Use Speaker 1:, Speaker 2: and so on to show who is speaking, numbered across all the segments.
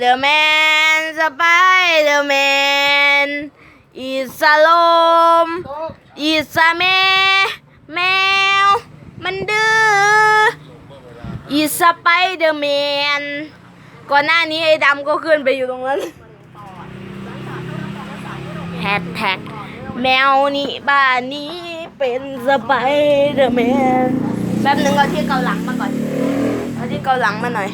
Speaker 1: เดอร์แมนสไปเดอร์แมนอิสลมอิสแมแมว มันดื้ออิสไปเดอร์แมนก่อนหน้านี้ไอ้ดำก็ขึ้นไปอยู่ตรงนั้นแฮชแท็กแมวนี่บ้านนี้เป็นสไปเดอร์แมนแป๊บนึงเอาที่เกาหลังมาก่อนเอาที่เกาหลังมาหน่อย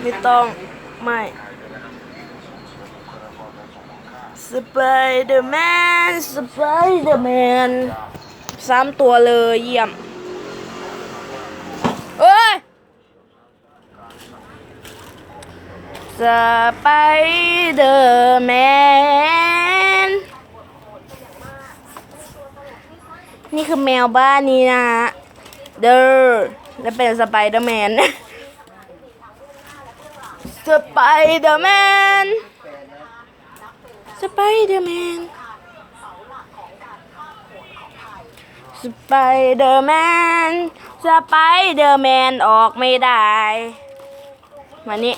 Speaker 1: ไม่ต้อง ไม่สไปเดอร์แมนสไปเดอร์แมนสามตัวเลยเยี่ยมเอ้ยสไปเดอร์แมนนี่คือแมวบ้านนี้นะเดอร์และเป็นสไปเดอร์แมน สไปเดอร์แมน สไปเดอร์แมน สไปเดอร์แมน สไปเดอร์แมนออกไม่ได้ มานี่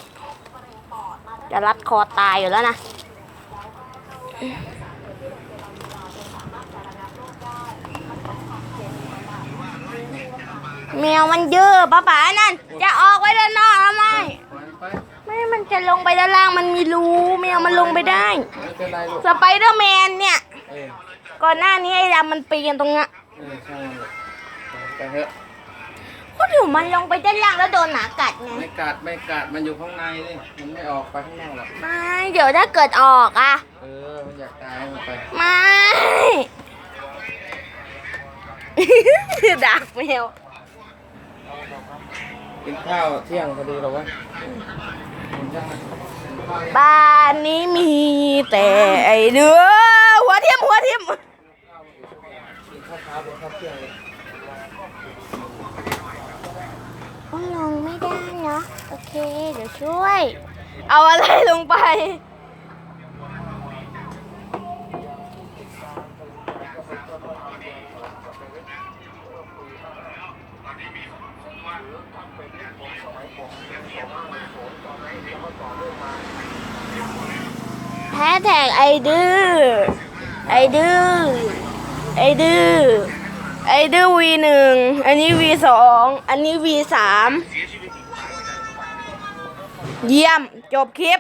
Speaker 1: จะรัดคอตายอยู่แล้วนะแมวมันเยอะป้าป๋านั่น จะออกไว้ด้านนอกทำไม ม่มันจะลงไปด้านล่างมันมีรูแมวมันลงไปได้
Speaker 2: ไม่เป็นไรลูก
Speaker 1: สไปเดอร์แมนเนี่ย
Speaker 2: เออ
Speaker 1: ก่อนหน้านี้ไอ้ดำมันปีนตรงเนี้ย
Speaker 2: เออช่างมันลูกไปเถอะ
Speaker 1: ก็อยู่มันลงไปด้านล่างแล้วโดนหมากัดไง
Speaker 2: ไม่กัดไม่กัดมันอยู่ข้างในนี่มันไม่ออกไปข้างนอกหรอก
Speaker 1: ไม่เดี๋ยวถ้าเกิดออกอะ
Speaker 2: เออมันอยากตายมันไป
Speaker 1: ไม่ ดักแมว
Speaker 2: กินข้าวเที่ยงพอดีเหรอวะกินข้าว
Speaker 1: บ้านนี้มีแต่ไอเดือหัวทิ่มหัวทิ่ม
Speaker 2: กินข้าวเช้าเป็นข้าวเที่ยงเลย
Speaker 1: ลงไม่ได้เนาะโอเค เดี๋ยวช่วย เอาอะไรลงไป แฮชแท็กไอดื้อไอดื้อไอดื้อไอดื้อวีหนึ่งอันนี้วีสองอันนี้วีสามเยี่ยม จบคลิป